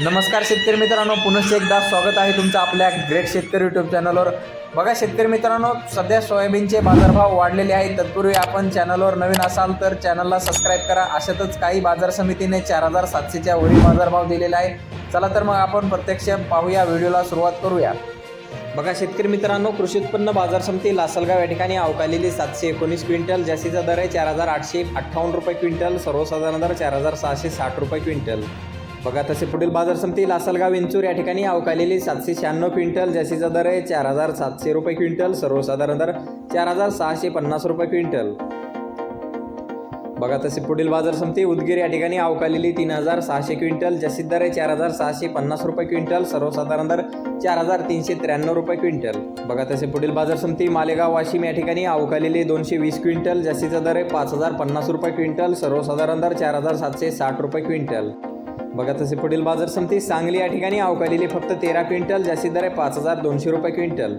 नमस्कार शेतकरी मित्रांनो पुनश्च एकदा स्वागत आहे तुमचं आपल्या ग्रेट शेतकरी यूट्यूब चॅनलवर बघा शेतकरी मित्रांनो सध्या सोयाबीनचे बाजारभाव वाढलेले आहेत. तत्पूर्वी आपण चॅनलवर नवीन असाल तर चॅनलला सबस्क्राईब करा. अशातच काही बाजार समितीने चार हजार सातशेच्या वरील बाजारभाव दिलेला आहे. चला तर मग आपण प्रत्यक्ष पाहूया व्हिडिओला सुरुवात करूया. बघा शेतकरी मित्रांनो कृषी उत्पन्न बाजार समिती लासलगाव या ठिकाणी अवकालेली सातशे एकोणीस क्विंटल. जास्तीचा दर आहे चार हजार आठशे अठ्ठावन्न रुपये क्विंटल. सर्वसाधारण दर चार हजार सहाशे साठ रुपये क्विंटल. बघा तसे पुढील बाजार समिती लासलगाव विंचूर या ठिकाणी अवकालेली सातशे शहाण्णव क्विंटल जास्तीचा दर आहे चार हजार सातशे रुपये क्विंटल सर्वसाधारण दर चार हजार सहाशे पन्नास रुपये क्विंटल. बघा तसे पुढील बाजार समिती उदगीर या ठिकाणी अवकालेली तीन हजार सहाशे क्विंटल जास्तीत दर आहे चार हजार सहाशे पन्नास रुपये क्विंटल सर्वसाधारण दर चार हजार तीनशे त्र्याण्णव रुपये क्विंटल. बघा तसे पुढील बाजार समिती मालेगाव वाशिम या ठिकाणी अवकालेली दोनशे वीस क्विंटल जास्तीचा दर आहे पाच हजार पन्नास रुपये क्विंटल सर्वसाधारण दर चार हजार सातशे साठ रुपये क्विंटल. बघा तसे पुढील बाजार समिती सांगली या ठिकाणी अवकालेली फक्त तेरा क्विंटल जास्तीत दर आहे पाच हजार दोनशे रुपये क्विंटल.